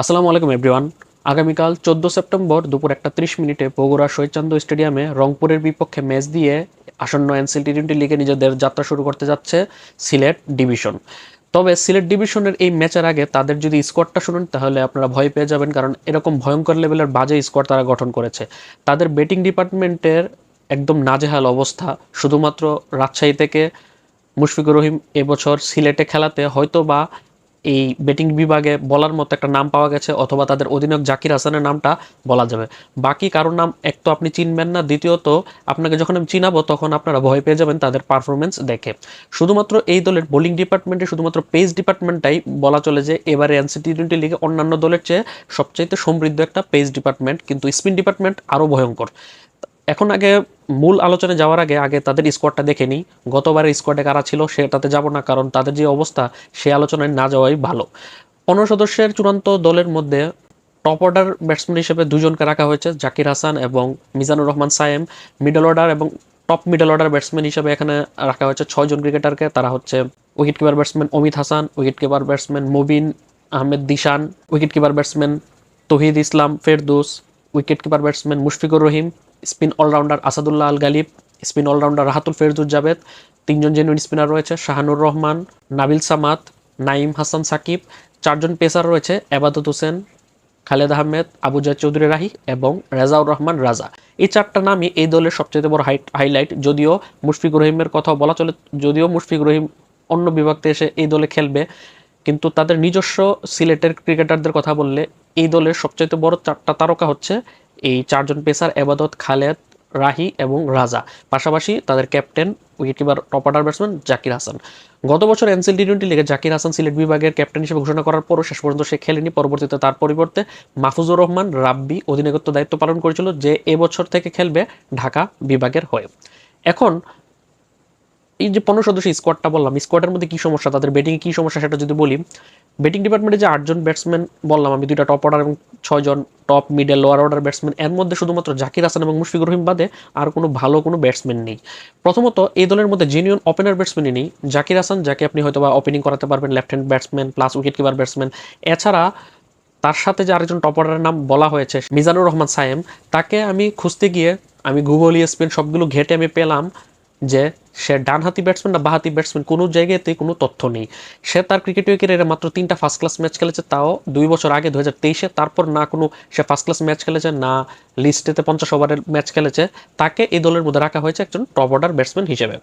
আসসালামু আলাইকুম এভরিওয়ান। আগামীকাল চোদ্দ সেপ্টেম্বর দুপুর একটা ত্রিশ মিনিটে বগুড়া শহীদচন্দ্র স্টেডিয়ামে রংপুরের বিপক্ষে ম্যাচ দিয়ে আসন্ন এনসিএল টি টোয়েন্টি লিগে নিজেদের যাত্রা শুরু করতে যাচ্ছে সিলেট ডিভিশন। তবে সিলেট ডিভিশনের এই ম্যাচের আগে তাদের যদি স্কোয়াডটা শুনুন, তাহলে আপনারা ভয় পেয়ে যাবেন, কারণ এরকম ভয়ঙ্কর লেভেলের বাজে স্কোয়াড তারা গঠন করেছে। তাদের ব্যাটিং ডিপার্টমেন্টের একদম নাজেহাল অবস্থা। শুধুমাত্র রাজশাহী থেকে মুশফিকুর রহিম এবছর সিলেটে খেলাতে হয়তো বা এই ব্যাটিং বিভাগে বলার মতো একটা নাম পাওয়া গেছে, অথবা তাদের অধিনায়ক জাকির হাসানের নামটা বলা যাবে। বাকি কারোর নাম এক তো আপনি চিনবেন না, দ্বিতীয়ত আপনাকে যখন আমি চিনাবো তখন আপনারা ভয় পেয়ে যাবেন তাদের পারফরমেন্স দেখে। শুধুমাত্র এই দলের বোলিং ডিপার্টমেন্টে শুধুমাত্র পেস ডিপার্টমেন্টটাই বলা চলে যে এবারে এনসি টি টোয়েন্টি লিগে অন্যান্য দলের চেয়ে সবচাইতে সমৃদ্ধ একটা পেস ডিপার্টমেন্ট কিন্তু স্পিন ডিপার্টমেন্ট আরও ভয়ঙ্কর। এখন আগে মূল আলোচনায় যাওয়ার আগে আগে তাদের স্কোয়াডটা দেখে নিই। গতবারের স্কোয়াডে কারা ছিল সেটাতে যাব না, কারণ তাদের যে অবস্থা, সে আলোচনায় না যাওয়াই ভালো। পনেরো সদস্যের চূড়ান্ত দলের মধ্যে টপ অর্ডার ব্যাটসম্যান হিসেবে দুজনকে রাখা হয়েছে, জাকির হাসান এবং মিজানুর রহমান সায়েম। মিডল অর্ডার এবং টপ মিডল অর্ডার ব্যাটসম্যান হিসেবে এখানে রাখা হয়েছে ছয়জন ক্রিকেটারকে তারা হচ্ছে wicket keeper batsman Amit Hasan wicket keeper batsman Mubin Ahmed Dishan wicket keeper batsman Tohid Islam Ferdous wicket keeper batsman Mushfiqur Rahim. Spin allrounder Asadullah Al Galib spin allrounder Rahatul Ferduz Jabed তিনজন genuine spinner রয়েছে, শাহানুর রহমান, নাবিল সামাত নাইম হাসান সাকিব, চারজন pacer রয়েছে, এবাদত হোসেন, খালেদ আহমেদ আবু জাহ চৌধুরী রাহি এবং রেজাউর রহমান রাজা। এই চারটা নামই এই দলের সবচেয়ে বড় হাইলাইট যদিও মুশফিকুর রহিমের কথাও বলা চলে, যদিও মুশফিকুর রহিম অন্য বিভাগতে এসে এই দলে খেলবে, কিন্তু তাদের নিজস্ব সিলেটের ক্রিকেটারদের কথা বললে এই দলের সবচেয়ে বড় চারটা তারকা হচ্ছে এই চারজন পেসার এবাদত, খালেদ, রাহি এবং রাজা। পাশাপাশি তাদের captain wicketkeeper top order batsman Zakir Hasan. গত বছর এনসিএল টি টোয়েন্টি লিগে জাকির হাসান সিলেট বিভাগের ক্যাপ্টেন হিসেবে ঘোষণা করার পরও শেষ পর্যন্ত সে খেলেনি। পরবর্তীতে তার পরিবর্তে মাহফুজুর রহমান রাব্বি অধিনায়কত্ব দায়িত্ব পালন করেছিল, যে এবছর থেকে খেলবে ঢাকা বিভাগের হয়ে। এখন এই যে পনেরো সদস্য স্কোয়াডটা বললাম স্কোয়াডের মধ্যে কী সমস্যা? তাদের ব্যাটিংয়ে কী সমস্যা? সেটা যদি বলি ব্যাটিং ডিপার্টমেন্টে যে আটজন ব্যাটসম্যান বললাম আমি, দুইটা টপ অর্ডার এবং ছয়জন top middle lower order batsman এর মধ্যে শুধুমাত্র জাকির হাসান এবং মুশফিকুর রহিম বাদে আর কোনো ভালো কোনো ব্যাটসম্যান নেই। প্রথমত, এই দলের মধ্যে জেনুইন ওপেনার ব্যাটসম্যানই নেই। জাকির হাসান, যাকে আপনি হয়তো বা ওপেনিং করাতে পারবেন left hand batsman plus wicket keeper batsman এছাড়া, তার সাথে যে আরেকজন টপ অর্ডারের নাম বলা হয়েছে, মিজানুর রহমান সায়েম, তাকে আমি খুঁজতে গিয়ে আমি গুগল ইএসপিএন সবগুলো ঘেটে আমি পেলাম যে সে ডানহাতি ব্যাটসম্যান না বাহাতি ব্যাটসম্যান কোনো জায়গাতে কোনো তথ্য নেই। সে তার ক্রিকেট ক্যারিয়ারে মাত্র তিনটা ফার্স্ট ক্লাস ম্যাচ খেলেছে, তাও দুই বছর আগে দু হাজার তেইশে। তারপর না কোনো সে ফার্স্ট ক্লাস ম্যাচ খেলেছে, না লিস্টেতে পঞ্চাশ ওভারের ম্যাচ খেলেছে। তাকে এই দলের মধ্যে রাখা হয়েছে একজন টপ অর্ডার ব্যাটসম্যান হিসেবে।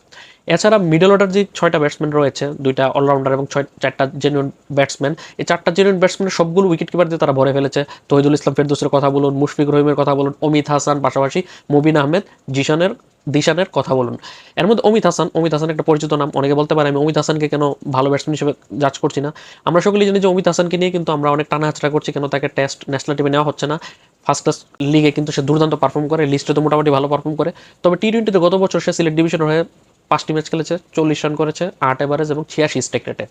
এছাড়া মিডল অর্ডার যে ছয়টা ব্যাটসম্যান রয়েছে, দুইটা অলরাউন্ডার এবং ছয়, চারটা জেনুইন ব্যাটসম্যান এই চারটা জেনুইন ব্যাটসম্যানের সবগুলো উইকেট কিপার দিয়ে তারা ভরে ফেলেছে। তহিদুল ইসলাম ফেরদৌসের কথা বলুন মুশফিক রহিমের কথা বলুন, অমিত হাসান পাশাপাশি মুবিন আহমেদ, জিশানের, দিশানের কথা বলুন। এর মধ্যে অমিত হাসান, অমিত হাসান একটা পরিচিত নাম, অনেকে বলতে পারে আমি অমিত হাসানকে কেন ভালো ব্যাটসম্যান হিসেবে জাজ করছি না। আমরা সকলেই জানি যে অমিত হাসানকে নিয়ে কিন্তু আমরা অনেক টানা করছি, কেন তাকে টেস্ট ন্যাশনাল টিমে নেওয়া হচ্ছে না। ফার্স্ট ক্লাস লিগে কিন্তু সে দুর্দান্ত পারফর্ম করে লিস্টে তো মোটামুটি ভালো পারফর্ম করে। তবে টি টোয়েন্টিতে গত বছর সে সিলেট ডিভিশন হয়ে পাঁচটি ম্যাচ খেলেছে, চল্লিশ রান করেছে, আট এভারেজ এবং ছিয়াশি স্টেক রেটে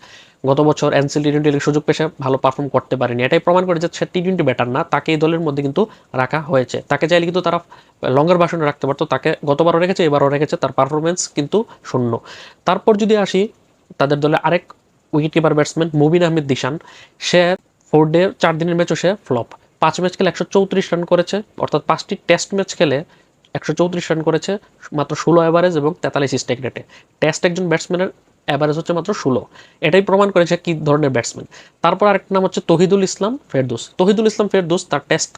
গত বছর এনসিএল টি টোয়েন্টি সুযোগ পেশে ভালো পারফর্ম করতে পারেনি। এটাই প্রমাণ করে যে সে টি টোয়েন্টি ব্যাটার না, তাকে এই দলের মধ্যে কিন্তু রাখা হয়েছে। তাকে চাইলে কিন্তু তারা লঙ্গার ভাষণে রাখতে পারতো। তাকে গতবারও রেখেছে, এবারও রেখেছে, তার পারফরমেন্স কিন্তু শূন্য। তারপর যদি আসি, তাদের দলে আরেক wicket keeper batsman Mubin Ahmed Dishan. সে ফোর ডে চার দিনের ম্যাচও সে ফ্লপ পাঁচ ম্যাচ খেলে একশো চৌত্রিশ রান করেছে, অর্থাৎ পাঁচটি টেস্ট ম্যাচ খেলে একশো চৌত্রিশ রান করেছে, মাত্র ষোলো অ্যাভারেজ এবং তেতাল্লিশ স্টেক রেটে টেস্ট একজন ব্যাটসম্যানের অ্যাভারেজ হচ্ছে মাত্র ষোলো। এটাই প্রমাণ করেছে কি ধরনের ব্যাটসম্যান তারপর আরেকটা নাম হচ্ছে তহিদুল ইসলাম ফেরদৌস। তহিদুল ইসলাম ফেরদৌস তার টেস্ট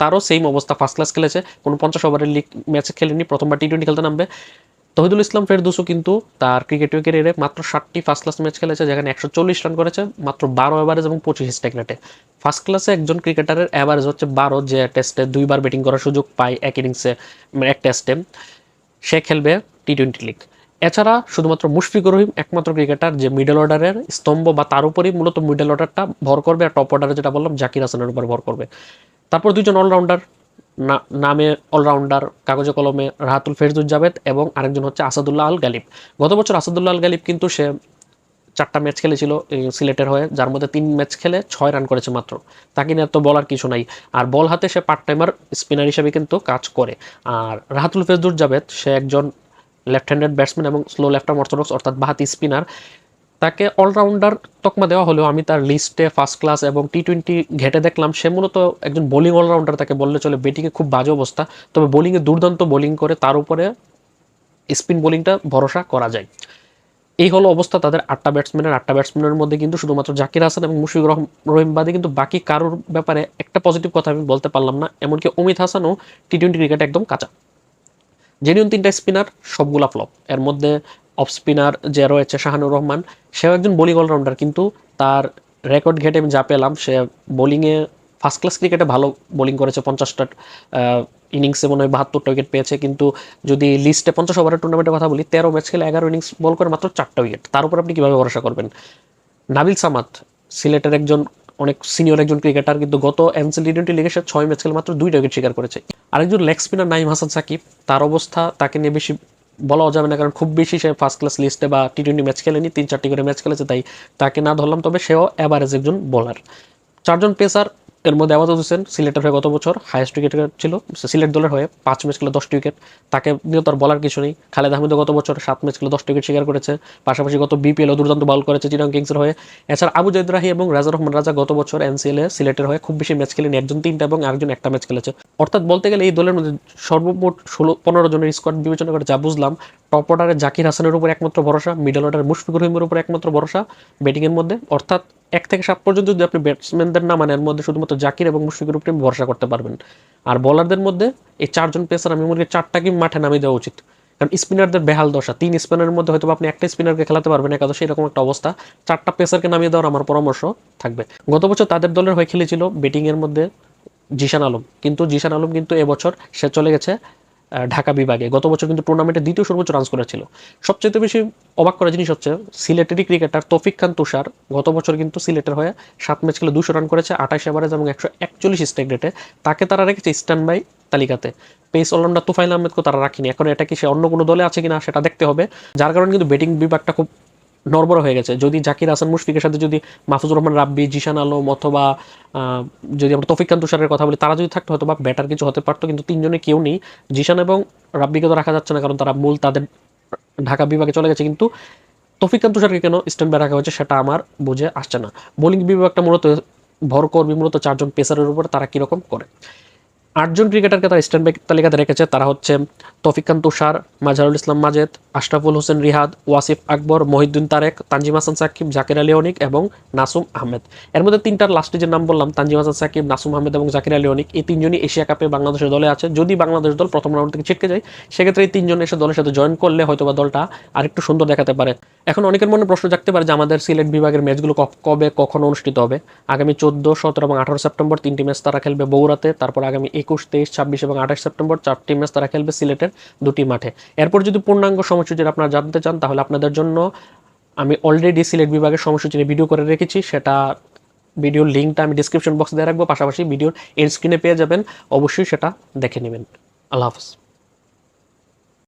তারও সেম অবস্থা ফার্স্ট ক্লাস খেলেছে। কোনো পঞ্চাশ ওভারের লিগ ম্যাচে খেলেনি, প্রথমবার টি টোয়েন্টি খেলতে নামবে। তহিদুল ইসলাম ফেরদুসও কিন্তু তার ক্রিকেট ক্যারিয়ারে মাত্র ষাটটি ফার্স্ট ক্লাস ম্যাচ খেলেছে, যেখানে একশো চল্লিশ রান করেছে, মাত্র বারো অ্যাভারেজ এবং পঁচিশ রেটে ফার্স্ট ক্লাসে একজন ক্রিকেটারের অ্যাভারেজ হচ্ছে বারো, যে টেস্টে দুইবার ব্যাটিং করার সুযোগ পায় এক ইনিংসে এক টেস্টে সে খেলবে টি টোয়েন্টি লিগ এছাড়া শুধুমাত্র মুশফিকুর রহিম একমাত্র ক্রিকেটার যে মিডল অর্ডারের স্তম্ভ বা তার উপরেই মূলত মিডল অর্ডারটা ভর করবে, আর টপ অর্ডারে যেটা বললাম, জাকির হাসানের উপর ভর করবে। তারপর দুইজন অলরাউন্ডার নামে অলরাউন্ডার, কাগজে কলমে রাহাতুল ফেরজুল জাভেদ এবং আরেকজন হচ্ছে আসাদুল্লাহ আল গালিব। গত বছর আসাদুল্লাহ আল গালিব কিন্তু সে চারটা ম্যাচ খেলেছিল সিলেটের হয়ে, যার মধ্যে তিন ম্যাচ খেলে ছয় রান করেছে মাত্র। তাকে নিয়ে তো বলার কিছু নাই। আর বল হাতে সে পার্ট টাইমার স্পিনার হিসেবে কিন্তু কাজ করে। আর রাহাতুল ফেরদুর জাভেদ, সে একজন লেফট হ্যান্ডেড ব্যাটসম্যান এবং স্লো লেফট আর্ম অর্থোডক্স, অর্থাৎ বাহাতি স্পিনার। তাকে অলরাউন্ডার তকমা দেওয়া হলেও আমি তার লিস্টে ফার্স্ট ক্লাস এবং টি টোয়েন্টি ঘেটে দেখলাম। সে মূলত একজন বোলিং অলরাউন্ডার তাকে বললে চলে। ব্যাটিংয়ে খুব বাজে অবস্থা। তবে বোলিংয়ে দুর্দান্ত বোলিং করে, তার উপরে স্পিন বোলিংটা ভরসা করা যায়। এই হলো অবস্থা তাদের আটটা ব্যাটসম্যানের আটটা ব্যাটসম্যানের মধ্যে কিন্তু শুধুমাত্র জাকির হাসান এবং মুশফিকুর রহম বাদে কিন্তু বাকি কারোর ব্যাপারে একটা পজিটিভ কথা আমি বলতে পারলাম না। এমনকি অমিত হাসানও টি টোয়েন্টি ক্রিকেট একদম কাঁচা। জেনিউন তিনটা স্পিনার সবগুলা ফ্লপ এর মধ্যে অফ স্পিনার যে রয়েছে শাহানুর রহমান, সেও একজন বোলিং অলরাউন্ডার কিন্তু তার রেকর্ড ঘেটে আমি যা পেলাম, সে বোলিংয়ে ফার্স্ট ক্লাস ক্রিকেটে ভালো বোলিং করেছে, পঞ্চাশটা ইনিংসে মনে হয় বাহাত্তরটা উইকেট পেয়েছে, কিন্তু যদি লিস্টে পঞ্চাশ ওভারের টুর্নামেন্টের কথা বলি, তেরো ম্যাচ খেলে এগারো ইনিংস বল করে মাত্র চারটা উইকেট তার উপর আপনি কীভাবে ভরসা করবেন? নাবিল সামাদ, সিলেটের একজন, অনেক সিনিয়র একজন ক্রিকেটার কিন্তু গত এনসিল টি লিগে সে ছয় ম্যাচ খেলে মাত্র দুইটা উইকেট শিকার করেছে। আরেকজন লেগ স্পিনার নাইম হাসান সাকিব, তার অবস্থা তাকে নিয়ে বেশি বলাও যাবে না, কারণ খুব বেশি সে ফার্স্ট ক্লাস লিস্টে বা টি টোয়েন্টি ম্যাচ খেলেনি, তিন চারটি করে ম্যাচ খেলেছে, তাই তাকে না ধরলাম, তবে সেও অ্যাভারেজ একজন বোলার চারজন পেসার এর মধ্যে আবাদ হোসেন সিলেটের হয়ে গত বছর হায়েস্ট উইকেট ছিল। সিলেট দলের হয়ে পাঁচ ম্যাচ খেলে দশটি উইকেট তাকে নিয়ে তার বলার কিছু নেই। খালেদ আহমেদও গত বছর সাত ম্যাচ খেলে দশটি উইকেট শিকার করেছে। পাশাপাশি গত বিপিএলও দুর্দান্ত বল করেছে চিরাং কিংসের হয়ে। এছাড়া আবু জৈদ রাহি এবং রাজা রহমান রাজা গত বছর এনসিএল এ সিলেটের হয়ে খুব বেশি ম্যাচ খেলেনি। একজন তিনটা এবং একজন একটা ম্যাচ খেলেছে। অর্থাৎ বলতে গেলে এই দলের মধ্যে সর্বমোট ষোলো, পনেরো জনের স্কোয়াড বিবেচনা করে যা বুঝলাম টপ অর্ডারে জাকির হাসানের উপর একমাত্র ভরসা মিডল অর্ডারে মুশফিকুর রহিমের উপর একমাত্র ভরসা ব্যাটিংয়ের মধ্যে। অর্থাৎ এক থেকে সাত পর্যন্ত যদি আপনি ব্যাটসম্যানদের না মানে এর মধ্যে শুধুমাত্র জাকির এবং মুশফিকুর উপরে ভরসা করতে পারবেন। আর বলারদের মধ্যে এই চারজন পেসার আমি মনে করি চারটাকে মাঠে নামিয়ে দেওয়া উচিত। কারণ স্পিনারদের বেহাল দশা। তিন স্পিনারের মধ্যে হয়তো আপনি একটা স্পিনারকে খেলাতে পারবেন, একাদশ এরকম একটা অবস্থা। চারটা পেসারকে নামিয়ে দেওয়ার আমার পরামর্শ থাকবে। গত বছর তাদের দলের হয়ে খেলেছিল ব্যাটিংয়ের মধ্যে জিশান আলম। কিন্তু জিশান আলম কিন্তু এবছর সে চলে গেছে ঢাকা বিভাগে। গত বছর কিন্তু টুর্নামেন্টে দ্বিতীয় সর্বোচ্চ রান করেছিল সবচেয়ে বেশি অবাক করা জিনিস হচ্ছে সিলেটেরই ক্রিকেটার তৌফিক খান তুষার গত বছর কিন্তু সিলেটের হয়ে সাত ম্যাচ খেলে দুশো রান করেছে, আঠাশ এভারেজ এবং একশো একচল্লিশ স্ট্রাইক রেটে তাকে তারা রেখেছে স্ট্যান্ড বাই তালিকাতে। পেস অলরাউন্ডার তুফাইল আহমেদকে তারা রাখিনি। এখন এটা কি সে অন্য কোনো দলে আছে কিনা সেটা দেখতে হবে। যার কারণে কিন্তু ব্যাটিং বিভাগটা খুব নর্বর হয়ে গেছে। যদি জাকির হাসান মুশফিকের সাথে যদি মাহফুজুর রহমান, রাব্বি, জিশান আলম অথবা যদি আমরা তফিক খান তুষারের কথা বলি, তারা যদি থাকতো হয়তো বা ব্যাটার কিছু হতে পারতো, কিন্তু তিনজনে কেউ নেই। জিশান এবং রাব্বিকে তো রাখা যাচ্ছে না, কারণ তারা মূল তাদের ঢাকা বিভাগে চলে গেছে, কিন্তু তফিক খান তুষারকে কেন স্ট্যান্ড রাখা হয়েছে সেটা আমার বুঝে আসছে না। বোলিং বিভাগটা মূলত ভর করবি মূলত চারজন পেসারের উপর তারা কীরকম করে। আটজন ক্রিকেটারকে তারা স্ট্যান্ড বাই তালিকাতে রেখেছে। তারা হচ্ছে তফিকান তুষার মাজারুল ইসলাম মাজেদ, আশরাফুল হোসেন রিহাদ ওয়াসিফ আকবর, মহিউদ্দিন তারেক, তানজিম হাসান সাকিব, জাকির আলী অনিক এবং নাসুম আহমেদ। এর মধ্যে তিনটার লাস্টে যে নাম বললাম, তানজিম হাসান সাকিব, নাসুম আহমেদ এবং জাকির আলী অনিক, এই তিনজনই এশিয়া কাপে বাংলাদেশের দলে আছে। যদি বাংলাদেশ দল প্রথম রাউন্ড থেকে ছিটকে যায়, সেক্ষেত্রে এই তিনজন এসে দলের সাথে জয়েন করলে হয়তো বা দলটা আরেকটু সুন্দর দেখাতে পারে। এখন অনেকের মনে প্রশ্ন জাগতে পারে যে আমাদের সিলেট বিভাগের ম্যাচগুলো কবে কখন অনুষ্ঠিত হবে? আগামী চোদ্দ, সতেরো এবং আঠারো সেপ্টেম্বর তিনটি ম্যাচ তারা খেলবে বগুড়াতে, তারপর আগামী একুশ, তেইশ, ছাব্বিশ এবং আঠাশ সেপ্টেম্বর চারটি ম্যাচ তারা খেলবে সিলেটের দুটি মাঠে। এরপর যদি পূর্ণাঙ্গ সময়সূচি আপনারা জানতে চান, তাহলে আপনাদের জন্য আমি অলরেডি সিলেট বিভাগের সময়সূচি নিয়ে ভিডিও করে রেখেছি। সেটা ভিডিওর লিঙ্কটা আমি ডিসক্রিপশন বক্সে দিয়ে রাখব। পাশাপাশি ভিডিওর এন্ড স্ক্রিনে পেয়ে যাবেন। অবশ্যই সেটা দেখে নেবেন। আল্লাহ হাফেজ।